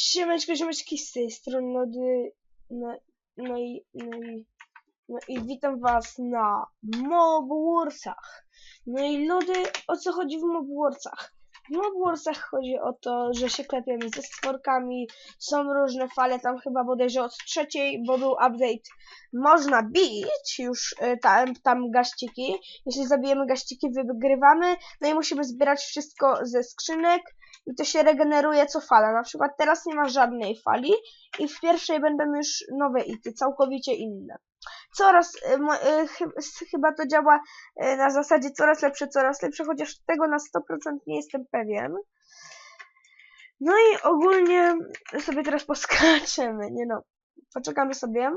Siemeczko, siemeczki z tej strony Lody. No, no, i, no, i, no i witam was na Mob Warsach. No i Lody, o co chodzi w Mob Warsach? W Mob Warsach chodzi o to, że się klepiemy ze stworkami, są różne fale, tam chyba bodajże od trzeciej, bo był update. Można bić już y, tam, tam gaściki. Jeśli zabijemy gaściki, wygrywamy. No i musimy zbierać wszystko ze skrzynek i to się regeneruje co fala. Na przykład teraz nie ma żadnej fali i w pierwszej będą już nowe ity, całkowicie inne. Coraz, chy- s- chyba to działa y, na zasadzie coraz lepsze, coraz lepsze, chociaż tego na 100% nie jestem pewien. No i ogólnie sobie teraz poskaczemy, nie no, poczekamy sobie.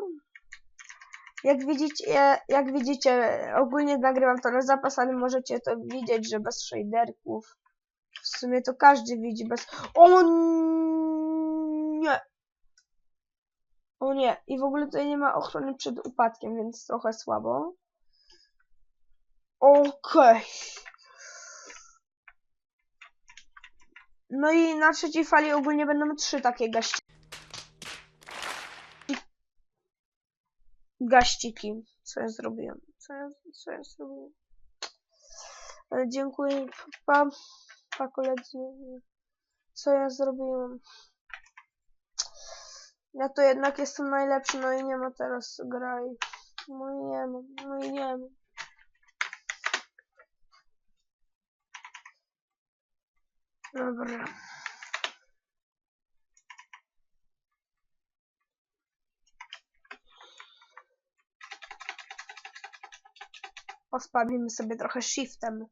Jak widzicie, jak widzicie, ogólnie nagrywam to na zapas, ale możecie to widzieć, że bez shaderków. W sumie to każdy widzi bez... O nie! O nie, i w ogóle tutaj nie ma ochrony przed upadkiem, więc trochę słabo. Okej. No i na trzeciej fali ogólnie będą trzy takie gaści... gaściki. Co ja zrobiłem? Co ja, co ja zrobiłem? Dziękuję, pa, pa koledzy. Co ja zrobiłem? Ja to jednak jestem najlepszy, no i nie ma teraz graj. No i nie ma, no i nie. Dobra. Pospawimy sobie trochę shiftem.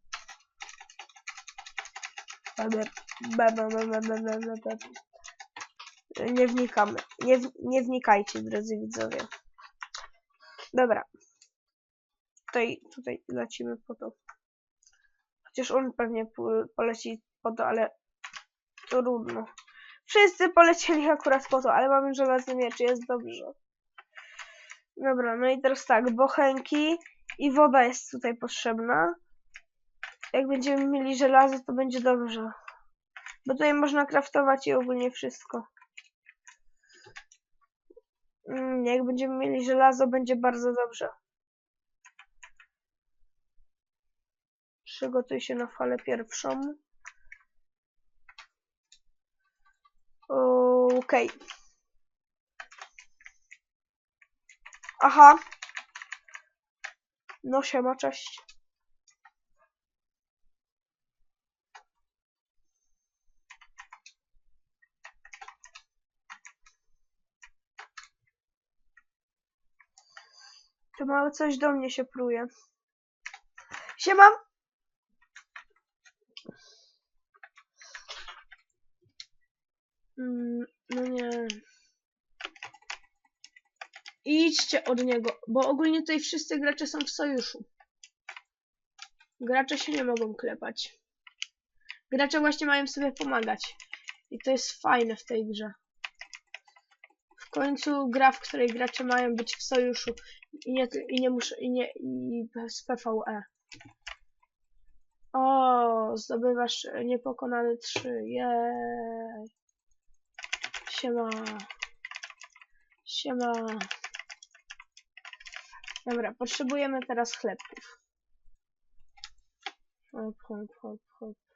Nie wnikamy. Nie, nie wnikajcie, drodzy widzowie. Dobra. Tutaj, tutaj lecimy po to. Chociaż on pewnie po- poleci po to, ale trudno. Wszyscy polecieli akurat po to, ale mamy żelazny miecz, jest dobrze. Dobra, no i teraz tak, bochenki i woda jest tutaj potrzebna. Jak będziemy mieli żelazo, to będzie dobrze. Bo tutaj można craftować i ogólnie wszystko. Mm, jak będziemy mieli żelazo, będzie bardzo dobrze. Przygotuj się na falę pierwszą. Okej. Aha. No siema, cześć. To małe coś do mnie się pruje. Siema! Mm, no nie. Idźcie od niego, bo ogólnie tutaj wszyscy gracze są w sojuszu. Gracze się nie mogą klepać. Gracze właśnie mają sobie pomagać. I to jest fajne w tej grze. W końcu gra, w której gracze mają być w sojuszu i nie, i nie muszę, i nie, i bez PvE. O, zdobywasz niepokonany 3. Jej. Siema. Siema. Dobra, potrzebujemy teraz chlebków. Hop, hop, hop, hop.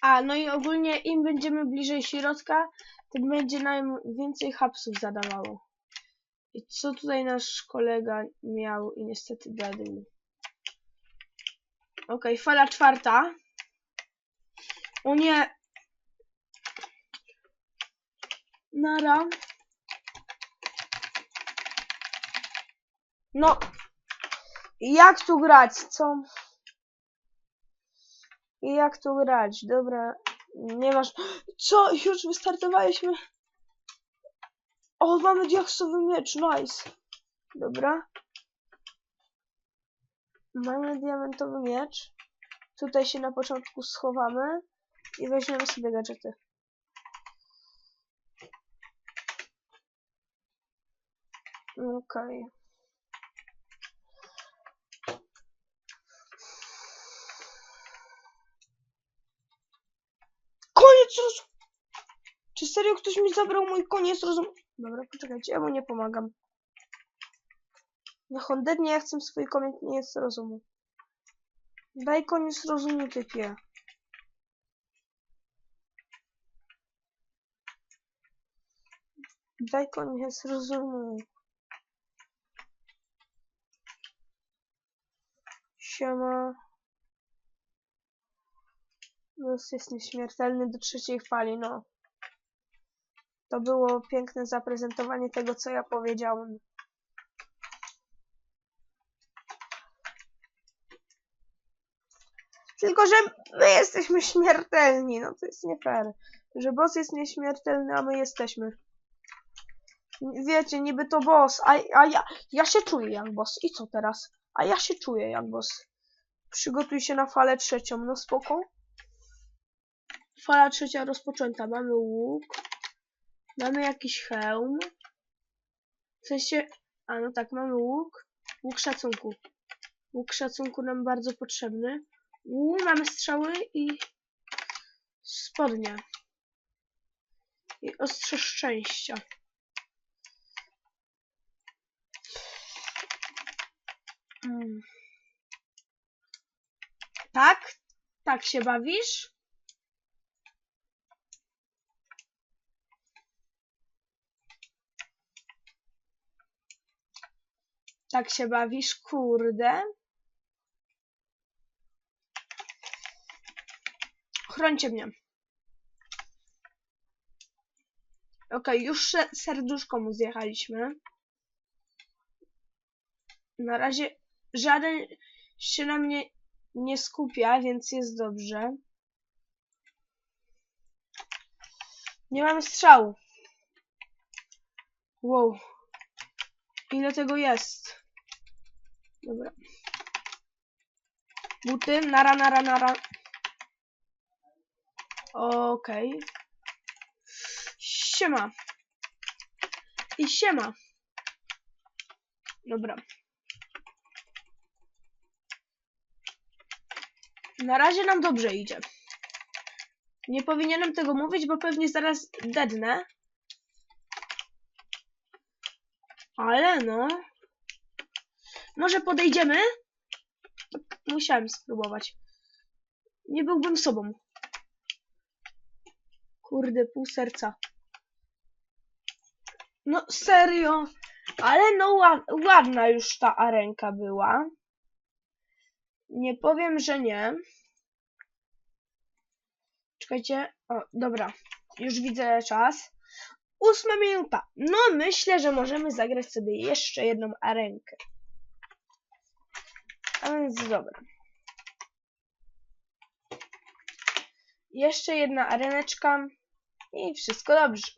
A, no i ogólnie im będziemy bliżej środka, tym będzie nam więcej hapsów zadawało. I co tutaj nasz kolega miał i niestety dedł. Okej, fala czwarta. O nie! Nara. No. Jak tu grać? Co? I jak tu grać? Dobra. Nie masz. Co? Już wystartowaliśmy. O, mamy diaksowy miecz. Nice. Dobra. Mamy diamentowy miecz. Tutaj się na początku schowamy i weźmiemy sobie gadżety. Okej. Rozumu. Czy serio ktoś mi zabrał mój koniec rozumu? Dobra, poczekajcie, ja mu nie pomagam. Niech on dednie, ja chcę swój koniec rozumu. Daj koniec rozumu, typie. Daj koniec rozumu. Siema. Los jest nieśmiertelny do trzeciej fali, no. To było piękne zaprezentowanie tego, co ja powiedziałem. Tylko, że my jesteśmy śmiertelni, no to jest nie fair. Że boss jest nieśmiertelny, a my jesteśmy. Wiecie, niby to boss, a, a ja, ja się czuję jak boss. I co teraz? A ja się czuję jak boss. Przygotuj się na falę trzecią, no spoko. Fala trzecia rozpoczęta. Mamy łuk. Mamy jakiś hełm. W sensie... A no tak, mamy łuk. Łuk szacunku. Łuk szacunku nam bardzo potrzebny. Uuu, mamy strzały i spodnie. I ostrze szczęścia. Mm. Tak? Tak się bawisz? Tak się bawisz, kurde. Chrońcie mnie. Okej, już se- serduszko mu zjechaliśmy. Na razie żaden się na mnie nie skupia, więc jest dobrze. Nie mamy strzału. Wow. Ile tego jest? Dobra. Buty, nara, nara, nara. Okej. Siema. I siema. Dobra. Na razie nam dobrze idzie. Nie powinienem tego mówić, bo pewnie zaraz dednę. Ale no. Może podejdziemy? Musiałem spróbować. Nie byłbym sobą. Kurde, pół serca. No serio. Ale no ła- ładna już ta arenka była. Nie powiem, że nie. Czekajcie. O, dobra. Już widzę czas. Ósma minuta. No myślę, że możemy zagrać sobie jeszcze jedną arenkę. A więc dobra. Jeszcze jedna areneczka. I wszystko dobrze.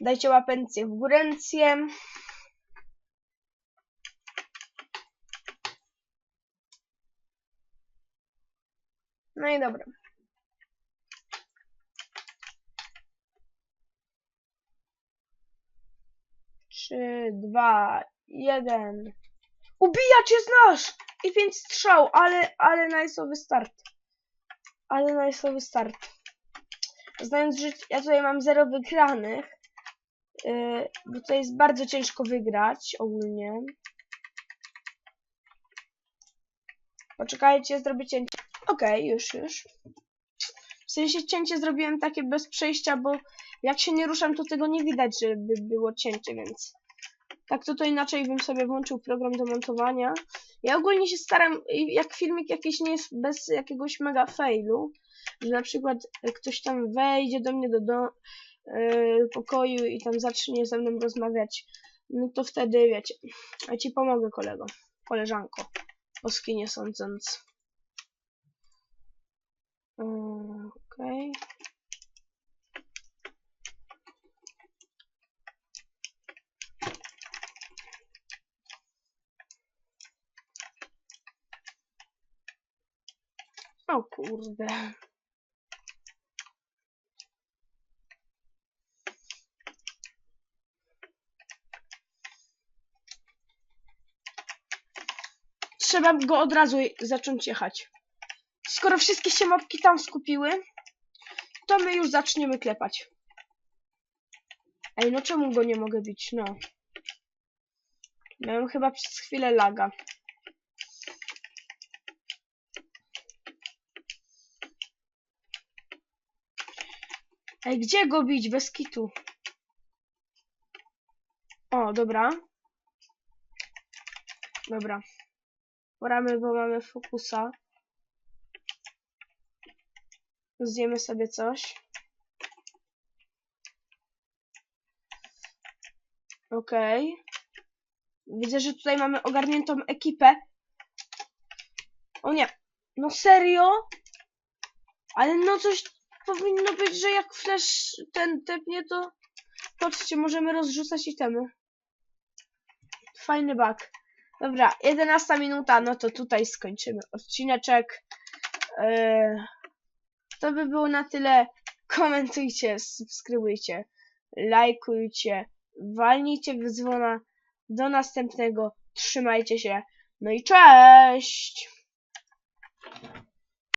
Dajcie łapencję w górencję. No i dobra. Trzy, dwa, jeden. Ubijać jest nasz! I pięć strzał, ale, ale najsowy start. Ale najsowy start. Znając, że ja tutaj mam zero wygranych, yy, bo to jest bardzo ciężko wygrać ogólnie. Poczekajcie, zrobię cięcie. Okej, już, już. W sensie cięcie zrobiłem takie bez przejścia, bo jak się nie ruszam, to tego nie widać, żeby było cięcie, więc... Tak to to inaczej bym sobie włączył program do montowania. Ja ogólnie się staram, jak filmik jakiś nie jest bez jakiegoś mega failu, że na przykład ktoś tam wejdzie do mnie do, do yy, pokoju i tam zacznie ze mną rozmawiać, no to wtedy wiecie, ja ci pomogę kolego, koleżanko, o skinie sądząc. Yy, Okej. O kurde. Trzeba go od razu zacząć jechać. Skoro wszystkie się mapki tam skupiły, to my już zaczniemy klepać. Ej, no czemu go nie mogę bić? No. Miałem chyba przez chwilę laga. Ej, gdzie go bić? Bez kitu. O, dobra. Dobra. Poramy, bo mamy fokusa. Zjemy sobie coś. Okej. Widzę, że tutaj mamy ogarniętą ekipę. O nie. No serio? Ale no coś powinno być, że jak flash ten tepnie, to... Patrzcie, możemy rozrzucać itemy. Fajny bug. Dobra, 11 minuta, no to tutaj skończymy odcineczek. Yy, to by było na tyle. Komentujcie, subskrybujcie, lajkujcie, walnijcie w dzwona. Do następnego. Trzymajcie się. No i cześć!